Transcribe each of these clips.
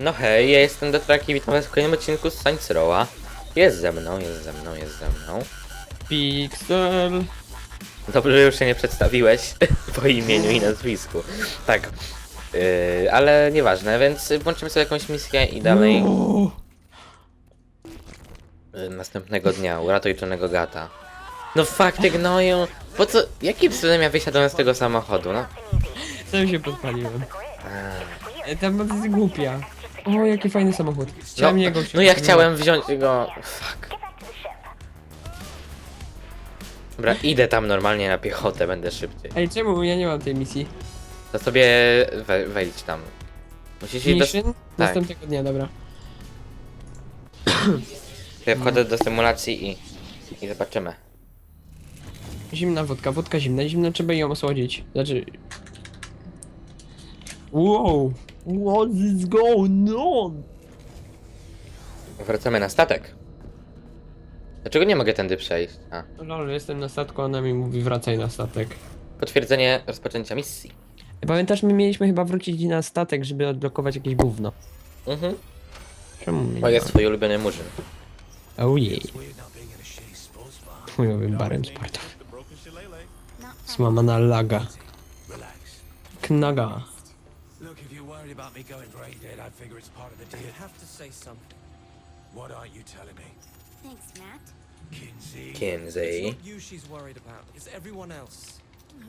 No hej, ja jestem Detrak i witam was w kolejnym odcinku z Saints Row'a. Jest ze mną, jest ze mną, jest ze mną. Pixel. Dobrze, że już się nie przedstawiłeś po imieniu i nazwisku. Tak. Yy, ale nieważne, więc włączymy sobie jakąś misję i dalej No. yy, następnego dnia. Uratuj czonego gata. No fuck, ty gnoju! Po co? Jakim cudem ja wysiadłem z tego samochodu, no? Sam się podpaliłem. A, E, Ta moc jest głupia. O, jaki fajny samochód. Chciałem no, jego no ja chciałem wziąć go... Fuck. Dobra, idę tam normalnie na piechotę, będę szybciej. Ej, czemu ja nie mam tej misji? To sobie we, wejdź tam. Musisz iść do... Mission? Następnego dnia, dobra. Ja wchodzę do symulacji i... I zobaczymy. Zimna wódka, wódka zimna, zimna trzeba ją osłodzić. Znaczy... Wow! What is going on? Wracamy na statek. Dlaczego nie mogę tędy przejść? A. Lol, jestem na statku, ona mi mówi wracaj na statek. Potwierdzenie rozpoczęcia misji. Pamiętasz, my mieliśmy chyba wrócić na statek, żeby odblokować jakieś gówno. Mhm. Czemu To nie jest twój ulubiony murzyn. Ojej. Chujowym barem sportowym. Złamana laga. Knaga. Look, worried about me going brain dead, I figure it's part of the deal. You have to say something. What are you telling me? Thanks, Matt. Kinsey? Kinsey. It's not you she's worried about. It's everyone else.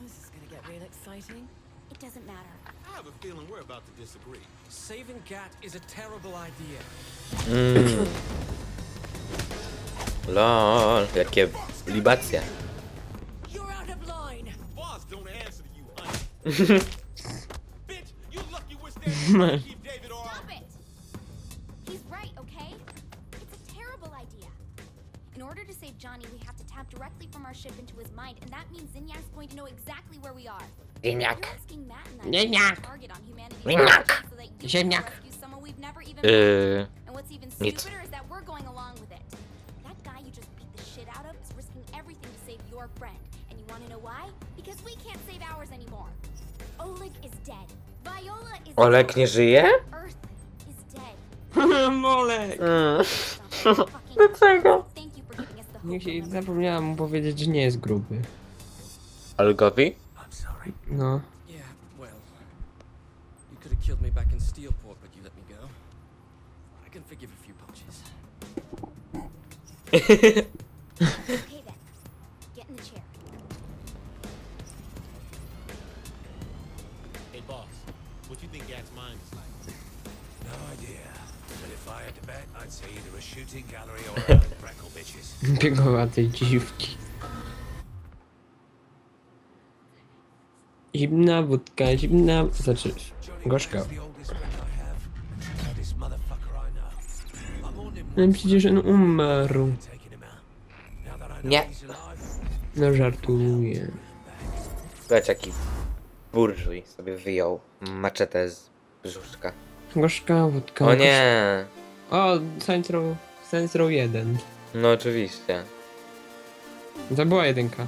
This is gonna get real exciting. It doesn't matter. I have a feeling we're about to disagree. Saving Gat is a terrible idea. Mm. Lol, jakie libacje. You're out of line. Boss don't answer to you, honey. You lucky we're standing here to keep David or Stop it! He's right, okay? It's a terrible idea. In order to save Johnny, we have to tap directly from our ship into his mind, and that means Zinyak's going to know exactly where we are. Ziemniak. You're asking Matt and I Ziemniak. to target on humanity's Ziemniak. population so that you can Ziemniak. rescue someone we've never even Yy, And what's even nic. stupider is that we're going along with it. That guy you just beat the shit out of is risking everything to save your friend. And you wanna know why? Because we can't save ours anymore. Oleg is dead. Viola is Olek nie żyje? Molek! Mm. Stop fucking- Dlaczego? Niech się zapomniałam mu powiedzieć, że nie jest gruby. Olgowi? No. Yeah, well. You could have killed me back in Steelport, but you let me go. I can forgive a few punches. Biegowatej dziwki. Zimna wódka, zimna... Znaczy... Gorzka. No przecież on umarł. Nie. No żartuję. Zobacz jaki burżuj sobie wyjął maczetę z brzuszka. Gorzka wódka. O nie! O, Saints Row... Saints Row 1. No oczywiście. To była jedynka.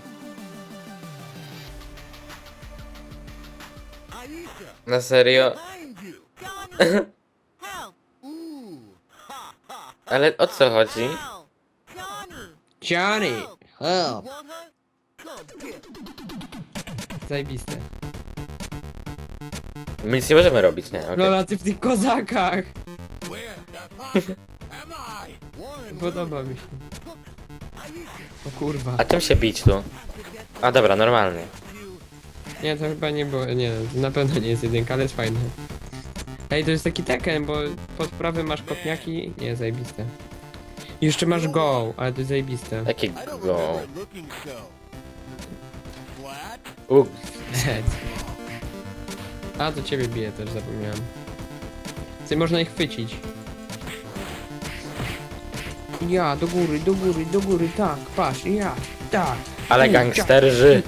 Na serio? Ale o co chodzi? Johnny! Help! Zajebiste. My nic nie możemy robić, nie? okej. Lola, ty w tych kozakach! Podoba mi się. O kurwa. A czym się bić tu? A dobra, normalnie. Nie, to chyba nie było, nie, na pewno nie jest jedynka, ale jest fajne. Ej, to jest taki Tekken, bo pod prawym masz kopniaki, nie, zajebiste. I jeszcze masz go, ale to jest zajebiste. Jakie go? U. A, to ciebie bije też, zapomniałem. Ty można ich chwycić. Ja, do góry, do góry, do góry, tak, patrz, ja, tak. ale gangsterzy.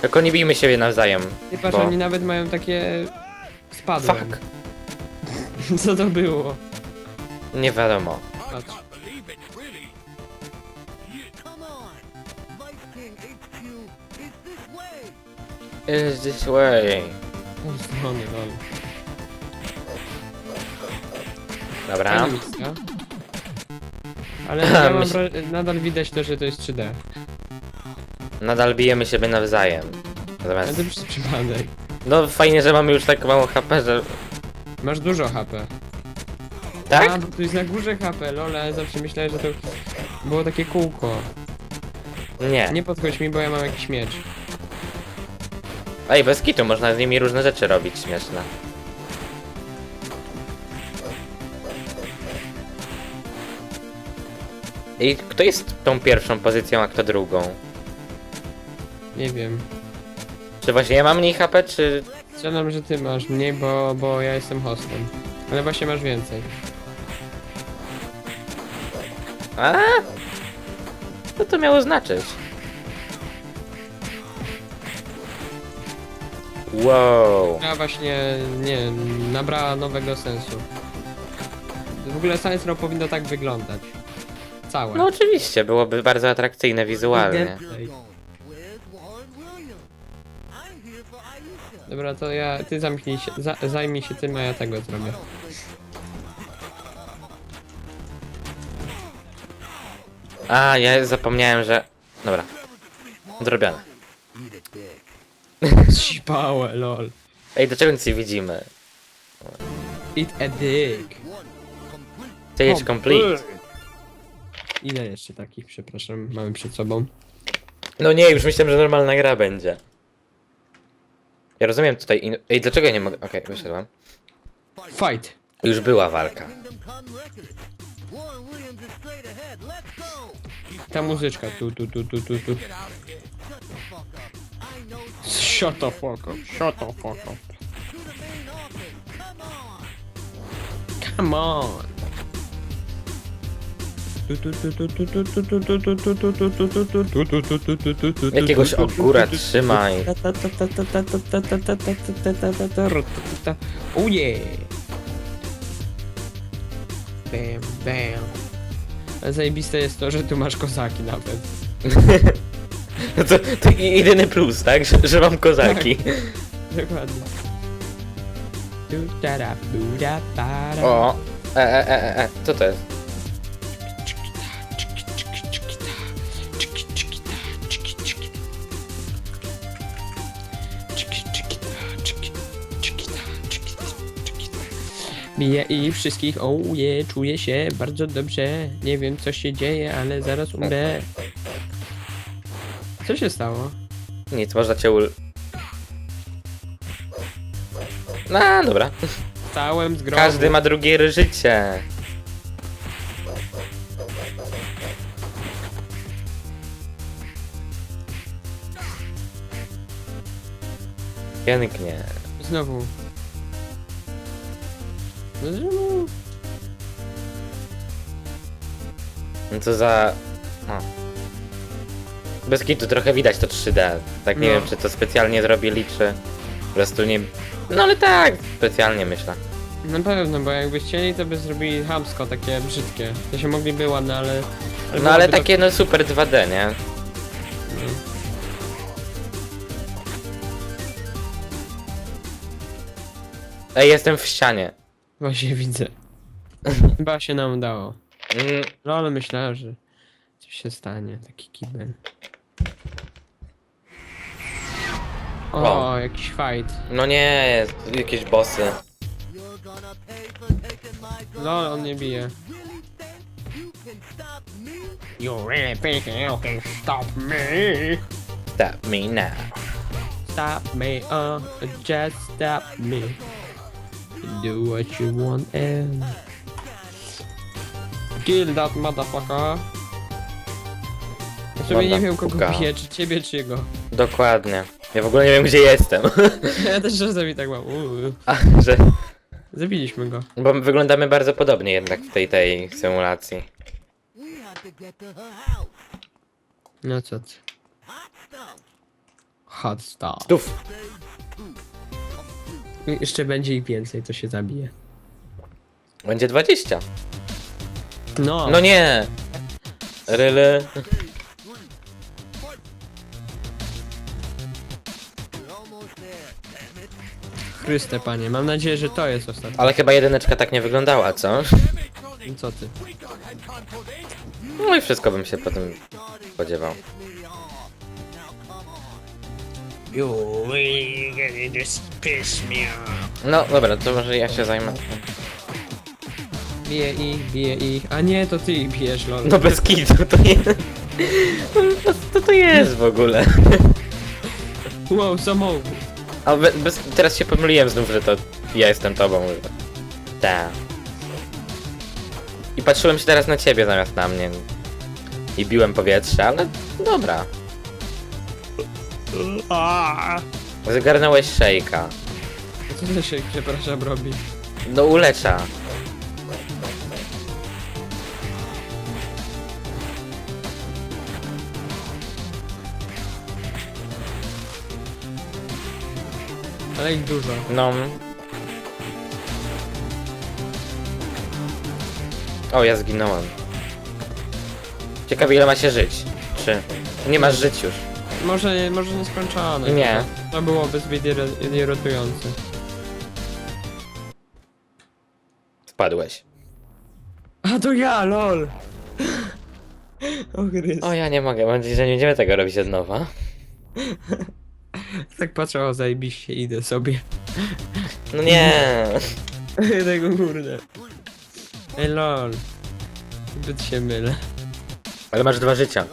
Tylko nie bijmy siebie nawzajem. Ty patrz, Bo- oni nawet mają takie... Spadłem. Fuck. Co to było? Nie wiadomo. Patrz. Is this way! Lol. Dobra. Fajna misja. Ale ja mam wra- nadal widać to, że to jest 3D. Nadal bijemy siebie nawzajem. Ale Zamiast... to przez przypadek. No fajnie, że mamy już tak mało HP, że... Masz dużo HP. Tak? A, bo tu jest na górze HP, lol, ale zawsze myślałem, że to było takie kółko. Nie. Nie podchodź mi, bo ja mam jakiś miecz. Ej, bez kitu, można z nimi różne rzeczy robić śmieszne. I kto jest tą pierwszą pozycją, a kto drugą? Nie wiem. Czy właśnie ja mam mniej HP, czy... Strzelam, że ty masz mniej, bo, bo ja jestem hostem. Ale właśnie masz więcej. A? Co to miało znaczyć? Wow. Ja właśnie, nie, nabrała nowego sensu. W ogóle Science Row powinno tak wyglądać. Całe. No oczywiście, byłoby bardzo atrakcyjne wizualnie. Dobra, to ja, ty zamknij się, za, zajmij się tym, a ja tego zrobię. A, ja zapomniałem, że... Dobra. Zrobione. Zipałe, lol. Ej, dlaczego nic nie widzimy? Eat a dick. Stage complete. Ile jeszcze takich, przepraszam, mamy przed sobą? No nie, już myślałem, że normalna gra będzie. Ja rozumiem tutaj... In... Ej, dlaczego ja nie mogę... Okej, wyszedłem. Fight! Już była walka. Come. Ta muzyczka, tu, tu, tu, tu, tu, tu. Shut the fuck up. Shut the fuck up, shut the Jakiegoś ogóra trzymaj. Yeah! Bam, bam. A zajebiste jest to, że tu masz kozaki nawet. No to, to i- jedyny plus, tak? Że, że mam kozaki. Dokładnie. O. E, e, e, e, e. Co to jest? Bije i wszystkich, ouje, czuję się bardzo dobrze. Nie wiem co się dzieje, ale zaraz umrę. Co się stało? Nic, można cię ul... No, dobra. Stałem z grobu. Każdy ma drugie życie. Pięknie. Znowu. No znowu. No co za... O. Bez kitu trochę widać to 3D. Tak nie No. wiem, czy to specjalnie zrobili, czy po prostu nie... No ale tak, specjalnie myślę. Na pewno, bo jakby chcieli, to by zrobili hamsko, takie brzydkie. To się mogliby ładne, ale... No ale byłoby to- takie no super 2D, nie? No. Ej, jestem w ścianie. Właśnie widzę. Chyba się nam udało. Mm, ale myślałem, że coś się stanie, taki kibel. O, Wow. jakiś fight. no nie, jakieś bossy. Lol, on nie bije. You really think you can stop me? Stop me now. Stop me, uh, just stop me. Do what you want and... Kill that motherfucker. Ja sobie nie wiem kogo Motherfucker. bije, czy ciebie, czy jego. Dokładnie. Ja w ogóle nie wiem, gdzie jestem. Ja też czasami tak mam. Uuu. A, że... Zabiliśmy go. Bo my wyglądamy bardzo podobnie jednak w tej, tej symulacji. We have to get to her house. No co ty. Hot stuff. Tuf. Jeszcze będzie ich więcej, to się zabije. Będzie 20. No, No nie! Ryle. Chryste, panie. Mam nadzieję, że to jest ostatni. Ale chyba jedyneczka tak nie wyglądała, co? Co ty? No i wszystko bym się potem spodziewał. No dobra, to może ja się zajmę. Bije ich, bije ich. A nie, to ty ich bijesz, lol. No bez kitu, to nie... Co to jest w ogóle? Wow, samochód. A be, bez, teraz się pomyliłem znów, że to ja jestem tobą. Tak. I patrzyłem się teraz na ciebie zamiast na mnie. I biłem powietrze, ale dobra. Zagarnąłeś szejka. Co to się, przepraszam, robi? No ulecza. Ale ich dużo. No. O, ja zginąłem. Ciekawe ile ma się żyć. Czy... Nie masz żyć już. Może, może nieskończone. Nie. To byłoby zbyt iry- irytujące. Wpadłeś. A to ja, lol! O Chryst. O, ja nie mogę, mam nadzieję, że nie będziemy tego robić od nowa. Tak patrzę, o zajebiście, idę sobie. No nie. Tego kurde. Ej lol. Zbyt się mylę. Ale masz dwa życia.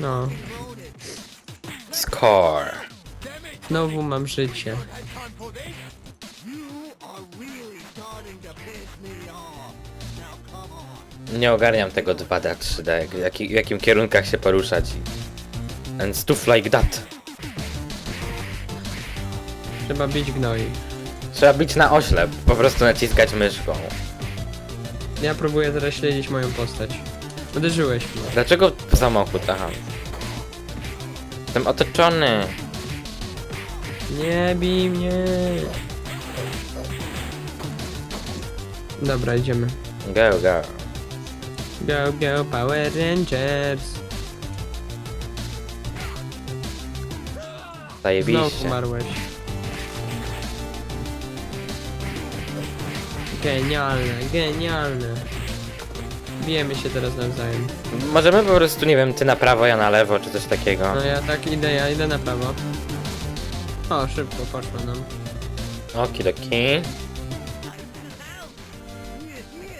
No. Score. Znowu mam życie. Nie ogarniam tego 2D, 3D, jak- jaki, w jakim kierunkach się poruszać. And stuff like that. Trzeba bić gnoi. Trzeba być na oślep, po prostu naciskać myszką. Ja próbuję teraz śledzić moją postać. Uderzyłeś mnie. Dlaczego samochód? Aha. Jestem otoczony. Nie bij mnie. Dobra, idziemy. Go, go. Go, go, Power Rangers. Znowu Zajebiście. umarłeś. Genialne, genialne. Bijemy się teraz nawzajem. Możemy po prostu, nie wiem, ty na prawo, ja na lewo, czy coś takiego. No ja tak idę, ja idę na prawo. O, szybko poszło nam. Okidoki.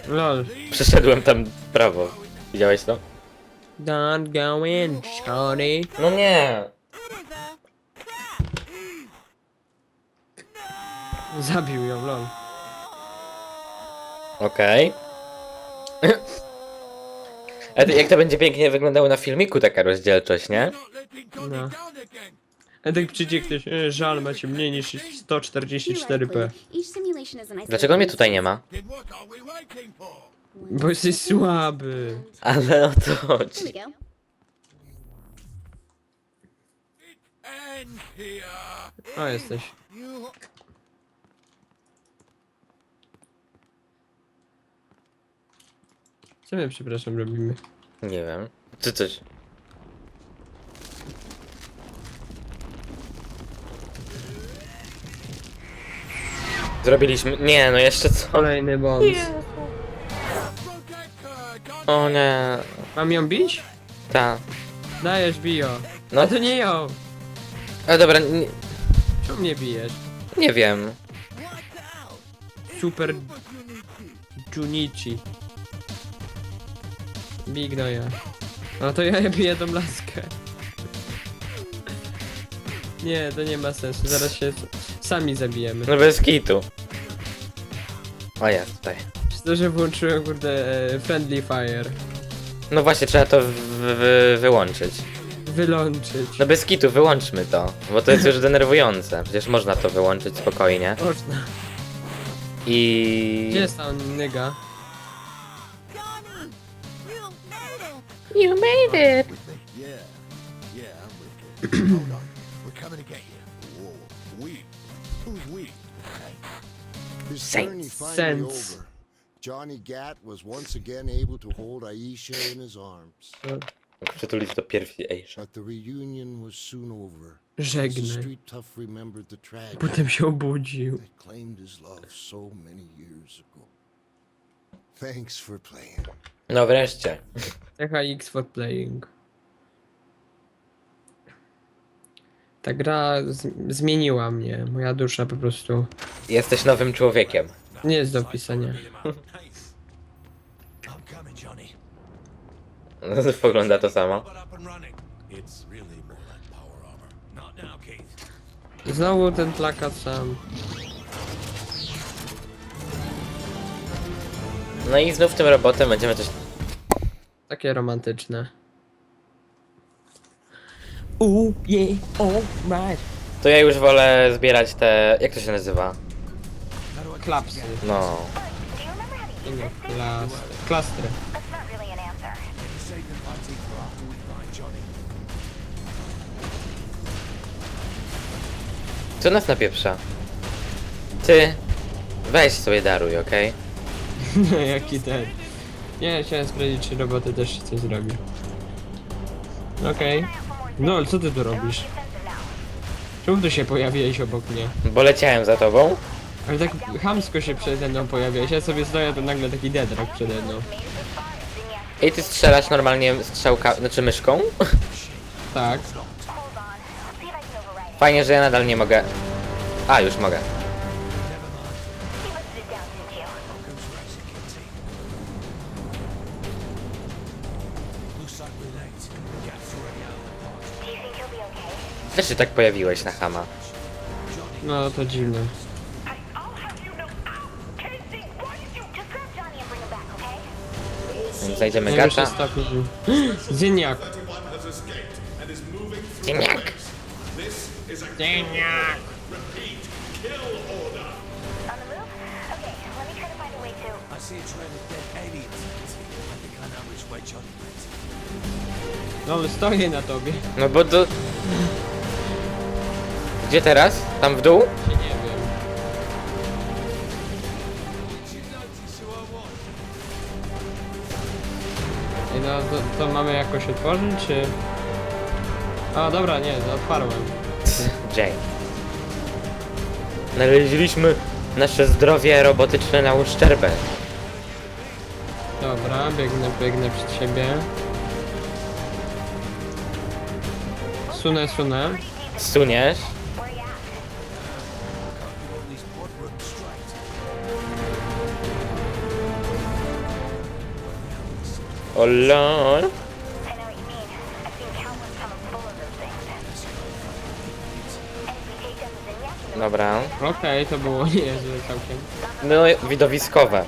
Lol. Przeszedłem tam w prawo. Widziałeś to? Don't go in, shorty. No nie. Zabił ją, lol. Okej. Ale to- jak to będzie pięknie wyglądało na filmiku, taka rozdzielczość, nie? No. A tak przyjdzie ktoś, e, żal macie mniej niż 144p. Each simulation is an Dlaczego mnie tutaj nie ma? Bo jesteś słaby. Ale o to chodzi. O, jesteś. Co my, przepraszam, robimy? Nie wiem. Czy coś? Zrobiliśmy... Nie, no jeszcze co? Kolejny bądź. O nie. Mam ją bić? Ta. Dajesz, bijo. No. A to nie ją. Ale dobra, nie, Czemu mnie bijesz? nie wiem. Super Junichi. Big no ja. No to ja biję tą laskę. Nie, to nie ma sensu. Zaraz się sami zabijemy. No bez kitu. O jest tutaj. To, że włączyłem kurde e, Friendly Fire. No właśnie, trzeba to wy, wy, wyłączyć. Wylączyć. No bez kitu, wyłączmy to. Bo to jest już denerwujące. Przecież można to wyłączyć spokojnie. Można. I... Gdzie jest ta nyga? You made it. Yeah. Yeah, I'm with you. Hold on. We're coming to get you. Whoa. We? Who's we? His journey finally Sense. over. Johnny Gat was once again able to hold Aisha in his arms. Przytulić do piersi Aisha. But the reunion was soon over. The Żegnaj. street tough remembered the tragedy Potem się obudził. that claimed his love so many years ago. Thanks for playing. No wreszcie. THX for playing. Ta gra z- zmieniła mnie. Moja dusza po prostu Jesteś nowym człowiekiem. nie jest do opisania. I'm coming, Johnny. Pogląda to samo. But up and running. It's really more like power armor. Not now, Keith. Znowu ten plakat sam. No i znów tym robotem będziemy coś... Takie romantyczne. Ooh, yeah, alright. To ja już wolę zbierać te... Jak to się nazywa? Klapsy. No... Nie, klas... Klastry. Co nas napieprza? Ty... Weź sobie daruj, okej? Jaki ten. Nie, chciałem sprawdzić, czy roboty też coś zrobi. Okej. No, ale co ty tu robisz? Czemu tu się pojawiłeś obok mnie? Bo leciałem za tobą. Ale tak chamsko się przede mną pojawiłeś, ja sobie stoję, to nagle taki deadrock przede mną. I ty strzelasz normalnie strzałka... Znaczy myszką? Tak. Fajnie, że ja nadal nie mogę... A, już mogę. Też się tak pojawiłeś na Hama. No to dziwne. Więc znajdziemy Najwyższy gata. stopień. Zyniak. Cieniak! Zyniak. I see a trail of dead aliens. I think I know which way Johnny went. No stoję na tobie. No bo do... Gdzie teraz? Tam w dół? Się nie wiem. I no to, to mamy jakoś otworzyć, czy... A dobra, nie, otwarłem. Jane. Naleźliśmy nasze zdrowie robotyczne na uszczerbę. Dobra, biegnę, biegnę przed siebie. Sunę, sunę. Suniesz. O lol. Dobra. Okej, to było niezłe całkiem. No, widowiskowe.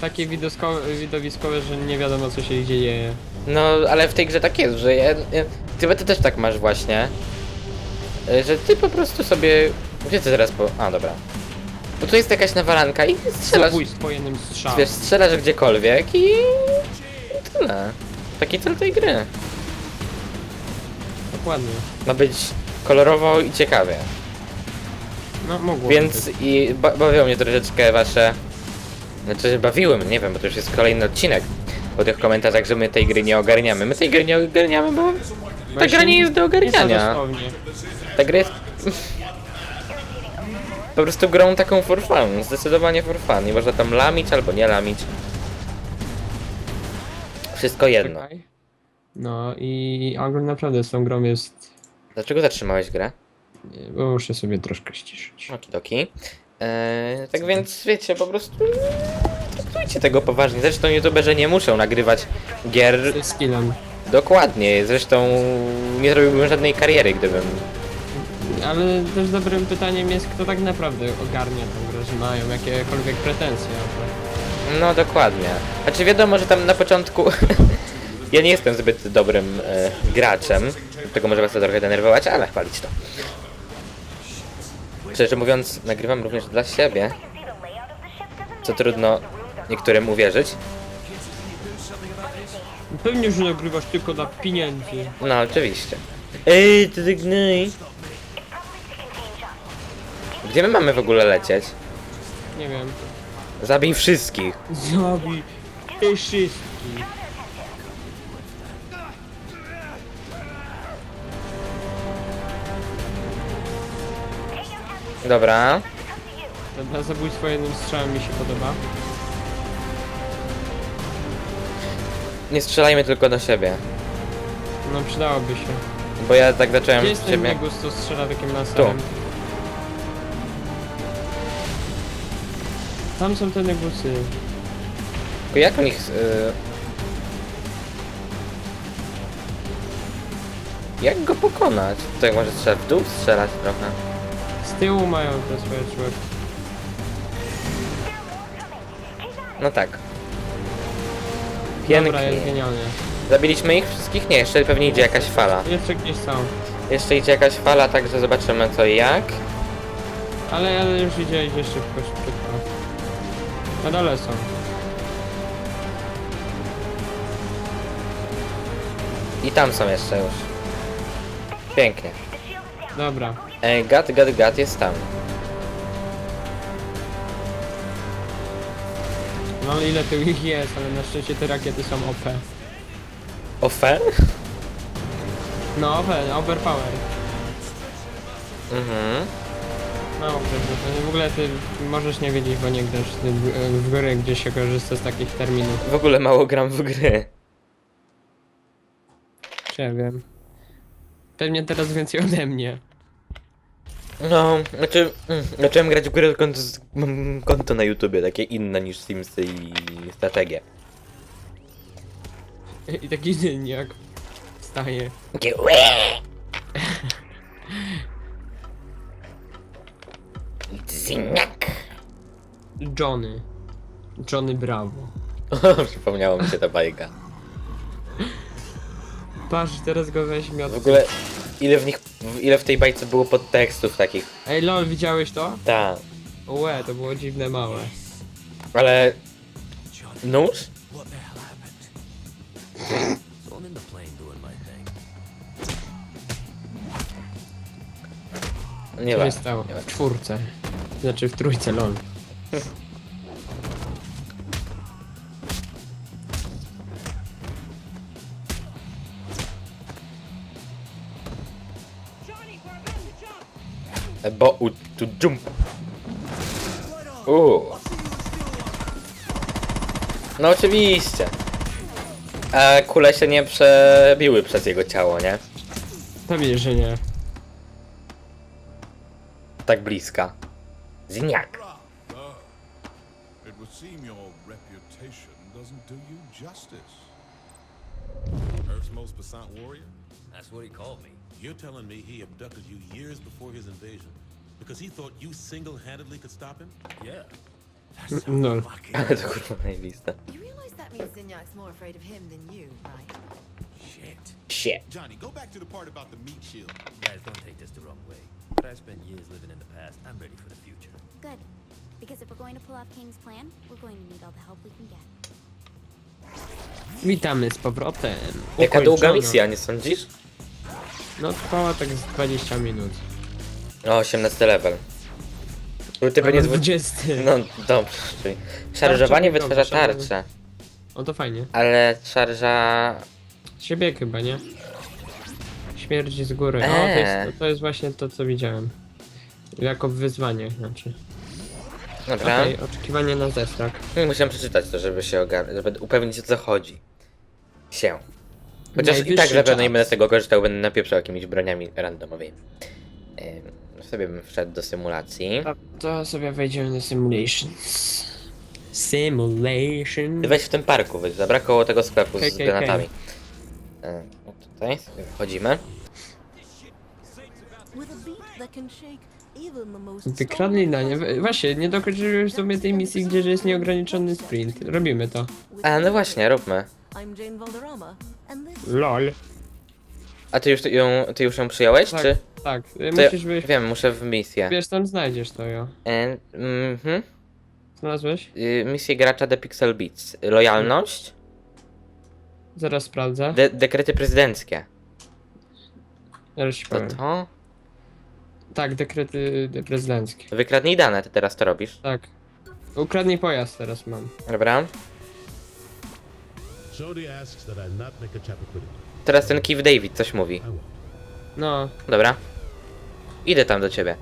Takie widowiskowe, widowiskowe, że nie wiadomo co się gdzie dzieje. No, ale w tej grze tak jest, że ja, ja, ty, ty też tak masz właśnie. Y, Że ty po prostu sobie... Gdzie ty teraz po... A, dobra. Bo tu jest jakaś nawalanka i strzelasz... Zabójstwo jednym strzałem. Wiesz, strzelasz gdziekolwiek i... i tyle. Taki cel tej gry. Dokładnie. Ma być kolorowo i ciekawie. No mogło. Więc i ba bawią mnie troszeczkę wasze... Znaczy bawiły mnie, nie wiem, bo to już jest kolejny odcinek. Po tych komentarzach, że my tej gry nie ogarniamy. My tej gry nie ogarniamy, bo ta gra nie jest do ogarniania. Ta gra jest... Po prostu grą taką for fun, zdecydowanie for fun. Nie można tam lamić albo nie lamić. Wszystko jedno. Czekaj. No i ogólnie naprawdę z tą grą jest... Dlaczego zatrzymałeś grę? Bo muszę sobie troszkę ściszyć. Okidoki. Eee, tak więc wiecie, po prostu nie traktujcie tego poważnie. Zresztą youtuberzy nie muszą nagrywać gier Z skillem. dokładnie. Zresztą nie zrobiłbym żadnej kariery, gdybym... Ale też dobrym pytaniem jest, kto tak naprawdę ogarnia tą grę, że mają jakiekolwiek pretensje. No dokładnie. Znaczy wiadomo, że tam na początku... ja nie jestem zbyt dobrym e, graczem, tego może was to trochę denerwować, ale chwalić to. Szczerze mówiąc, nagrywam również dla siebie, co trudno niektórym uwierzyć. Pewnie, że nagrywasz tylko dla pieniędzy. No, oczywiście. Ej, ty gnój. Gdzie my mamy w ogóle lecieć? Nie wiem. Zabij wszystkich. Zabij wszystkich. Dobra. To dla zabójstwa jednym strzałem mi się podoba. Nie strzelajmy tylko do siebie. No przydałoby się. Bo ja tak zacząłem Gdzie jest ten siebie. Megus, co strzela takim laserem? Tu. Tam są te Negusy. Tylko jak o nich... Y... Jak go pokonać? Jak może trzeba w dół strzelać trochę. Z tyłu mają te swoje człowieki. No tak. Dobra, jest Pięknie. genialnie. Zabiliśmy ich wszystkich? Nie, jeszcze pewnie idzie jakaś fala. Jeszcze gdzieś są. Jeszcze idzie jakaś fala, także zobaczymy co i jak. Ale, ale już idzie, idzie szybko, szybko. Na dole są. I tam są jeszcze już. Pięknie. Dobra. E, gat, gat, gat jest tam. No ile tu ich jest, ale na szczęście te rakiety są OP. Ofe? No OP, overpower. Mhm. No dobrze, w ogóle ty możesz nie wiedzieć, bo nie grasz ty w- w gry, gdzie się korzysta z takich terminów. W ogóle mało gram w gry. Czy ja wiem. Pewnie teraz więcej ode mnie. No, znaczy, mm, zacząłem grać w gry, odkąd z- mam konto na YouTubie, takie inne niż Simsy i strategie. I taki dzień jak wstaje. Takie łe! Zinek. Johnny. Johnny Bravo. Przypomniało mi się ta bajka. Patrz, teraz go weźmie od... W ogóle, ile w nich, ile w tej bajce było podtekstów takich. Ej lol, widziałeś to? Tak, Łe, to było dziwne małe. ale... Nóż? Nie ma. się stało? W czwórce. Znaczy w trójce, lol. Bo u tu jump. Uuu. No oczywiście. A kule się nie przebiły przez jego ciało, nie? Pewnie, że nie. Tak bliska. Ziniak. Ah, ah. It would seem your reputation doesn't do you justice. Earth's most passant warrior? That's what he called me. You're telling me he abducted you years before his invasion because he thought you single-handedly could stop him? Yeah. Lol. Ale to kurwa najbiste. You realize that means Zinyak's more afraid of him than you, right? Shit. Shit. Johnny, go back to the part about the meat shield. Guys, don't take this the wrong way. But I spent years living in the past. I'm ready for the future. Good. Because if we're going to pull off King's plan, we're going to need all the help we can get. Witamy z powrotem. Jaka długa Ukończono. misja, nie sądzisz? No trwała tak z 20 minut. O, 18 level. Był ty pewnie Ale zwy... 20. No dobrze, czyli szarżowanie Tarcza wytwarza tarczę, O to fajnie. ale szarża... Siebie chyba, nie? Śmierć z góry. O, to Eee. jest, to jest właśnie to, co widziałem. Jako wyzwanie, znaczy. Dobra, Okej, oczekiwanie na zestrak. musiałem przeczytać to, żeby się ogarnąć, żeby upewnić o co chodzi. Się. Chociaż i Najwyższy tak na pewno nie czas. będę z tego korzystał, będę napieprzał jakimiś broniami randomowymi. Ym, sobie bym wszedł do symulacji. A to sobie wejdziemy do simulations. Simulation. Ty weź w tym parku, weź, zabrakło tego sklepu z Okej, okej, granatami. Ym, no tutaj sobie wchodzimy. With a beat that can shake even the most Wykradli na nie. Właśnie, nie dokończyłem sobie tej misji, gdzie jest nieograniczony sprint. Robimy to. A, no właśnie, róbmy. LOL. A ty już ją, ty już ją przyjąłeś, Tak, czy? tak. y, To ja, Musisz wyjść. wiem, muszę w misję. Wiesz, tam znajdziesz to, jo. E, Mhm. Znalazłeś? Y, Misję gracza The Pixel Beats. Lojalność, Zaraz sprawdzę. de dekrety prezydenckie. Zaraz ci To powiem. to? Tak, dekrety prezydenckie. Wykradnij dane, ty teraz to robisz. Tak. Ukradnij pojazd teraz mam. Dobra. Jody asks that I not make a chapter quit. Teraz ten Keith David coś mówi. I won't. No, Dobra. Idę tam do ciebie.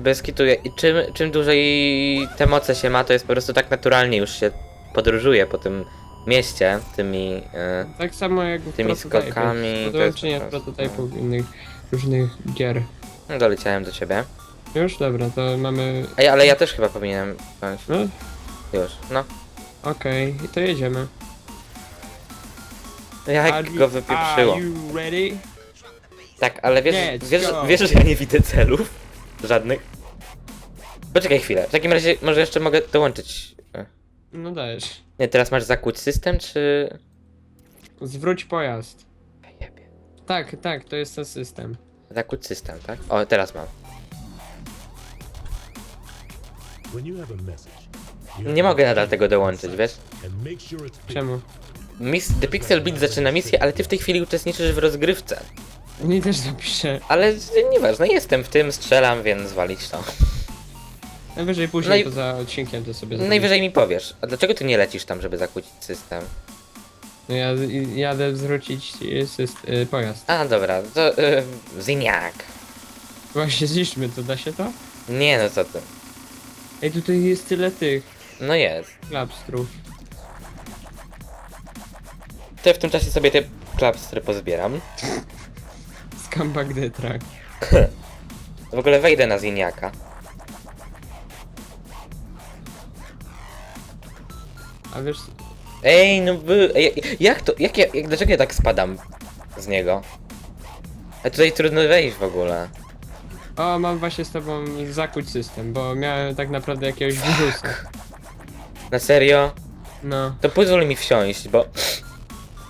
Bez kitu. I czym, czym dłużej te moce się ma, to jest po prostu tak naturalnie już się podróżuje po tym mieście, tymi... E, Tak samo jak w Tymi prototypie. skokami, to jest Podłączenie po prostu- prototypów innych różnych gier. No, doleciałem do ciebie. Już? Dobra, to mamy... Ej, ale ja też chyba powinienem... No, Już, no. okej, i to jedziemy. Jak go wypieprzyło. Are you ready? Tak, ale wiesz, Let's wiesz, go. wiesz, że ja nie widzę celów? Żadnych? Poczekaj chwilę. W takim razie może jeszcze mogę dołączyć. e, No dajesz. Nie, teraz masz zakłóć system, czy... Zwróć pojazd. Jebie. Tak, tak, to jest ten system. Zakłóć system, tak? O, teraz mam. Nie mogę nadal tego dołączyć, wiesz? Czemu? Mis The Pixel Beat zaczyna misję, ale ty w tej chwili uczestniczysz w rozgrywce. Nie też zapiszę. Ale nieważne, jestem w tym, strzelam, więc walić to. Najwyżej później Naj- to za odcinkiem to sobie zrobię. Najwyżej mi powiesz, a dlaczego ty nie lecisz tam, żeby zakłócić system? No ja jadę zwrócić y, syst- y, pojazd. A, dobra, to... Yy, Zyniak. Właśnie zniszczmy to, da się to? Nie, no co ty. Ej, tutaj jest tyle tych No jest. klapstrów. To ja w tym czasie sobie te klapstry pozbieram. Scumbag the track. W ogóle wejdę na Zyniaka. A wiesz, Ej, no by... Ej, jak to? Jak ja, jak, dlaczego ja tak spadam z niego? A tutaj trudno wejść w ogóle. o, mam właśnie z tobą zakuć system, bo miałem tak naprawdę jakiegoś wirusa. Na serio? No, To pozwól mi wsiąść, bo...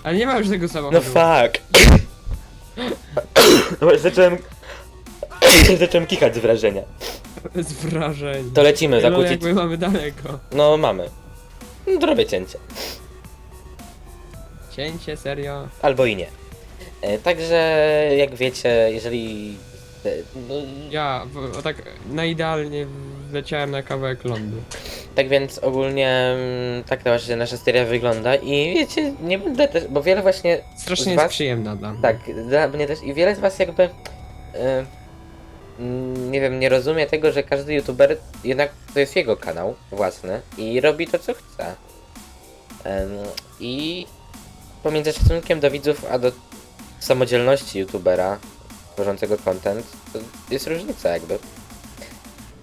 ale nie ma już tego samochodu. No fuck. No właśnie zacząłem... zacząłem kichać z wrażenia. Z wrażeń. To lecimy, No zakłócić... jakby mamy daleko. No mamy. No cięcie. Cięcie, serio. Albo i nie. E, Także jak wiecie, jeżeli... e, No, Ja, w, o tak naidealnie wleciałem na kawałek lądu. tak więc ogólnie mm, tak to właśnie nasza seria wygląda i wiecie, nie będę też, bo wiele właśnie... Strasznie z jest was- przyjemna dla mnie. Tak, dla mnie też i wiele z was jakby... mm, nie wiem, nie rozumie tego, że każdy youtuber jednak to jest jego kanał własny i robi to co chce. Em, I pomiędzy szacunkiem do widzów a do samodzielności youtubera tworzącego content to jest różnica jakby.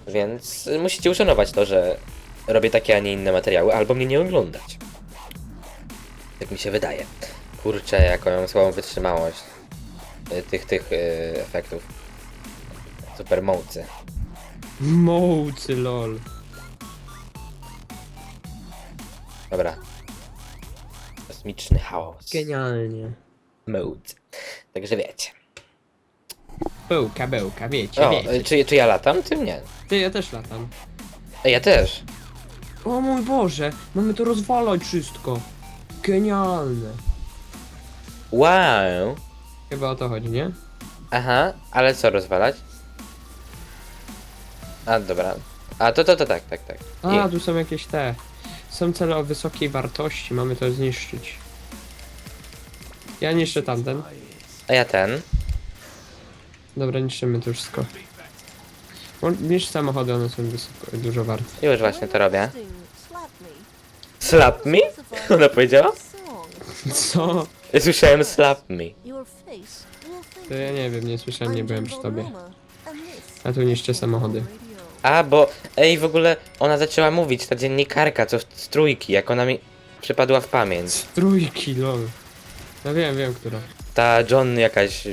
Więc musicie uszanować to, że robię takie, a nie inne materiały, albo mnie nie oglądać. Tak mi się wydaje. Kurczę, jaką ja mam słabą wytrzymałość y, tych, tych y, efektów. Super mocy. Mołcy, lol. Dobra. Kosmiczny chaos. Genialnie. Mode. Także wiecie. Bełka, bełka, wiecie, O, wiecie. czy, czy ja latam? Tym nie. Ty, ja też latam. Ja też. O mój Boże, mamy to rozwalać wszystko. Genialne. Wow. Chyba o to chodzi, nie? Aha, ale co rozwalać? A, dobra. A, to, to, to tak, tak, tak. A, tu są jakieś te. Są cele o wysokiej wartości, mamy to zniszczyć. Ja niszczę tamten. a ja ten. Dobra, niszczymy to wszystko. Bo Niż samochody, one są wysoko, dużo warte. Już właśnie to robię. Slap me. Ona powiedziała? Co? Ja słyszałem slap me. To ja nie wiem, nie słyszałem, nie byłem przy tobie. A tu niszczę samochody. A, bo, ej, w ogóle ona zaczęła mówić, ta dziennikarka, co z trójki, jak ona mi przypadła w pamięć. Trójki, lol. No wiem, wiem, która. Ta John jakaś,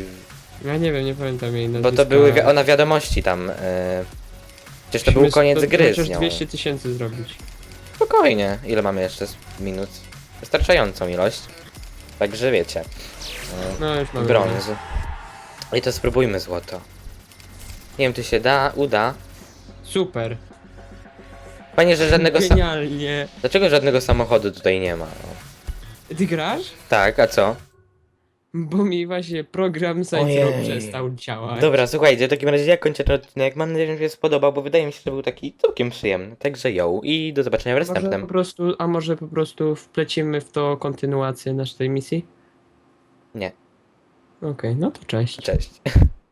Ja nie wiem, nie pamiętam jej bo nazwiska. to były, wi- ona wiadomości tam, e, przecież to był Musimy koniec to- gry chociaż z nią. 200 tysięcy zrobić. Spokojnie, ile mamy jeszcze z minut? Wystarczającą ilość. Także wiecie, No już mamy. brąz. I to spróbujmy złoto. Nie wiem, czy się da, uda. Super. Fajnie, że żadnego sa- Genialnie. Dlaczego żadnego samochodu tutaj nie ma? No. Ty grasz? Tak, a co? Bo mi właśnie program Ojej. Row przestał działać. Dobra, słuchajcie, w takim razie ja kończę ten odcinek. Mam nadzieję, że się spodobał, bo wydaje mi się, że był taki całkiem przyjemny. Także ją i do zobaczenia w może następnym. po prostu, a może po prostu wplecimy w to kontynuację naszej misji? Nie, Okej, no to cześć. cześć.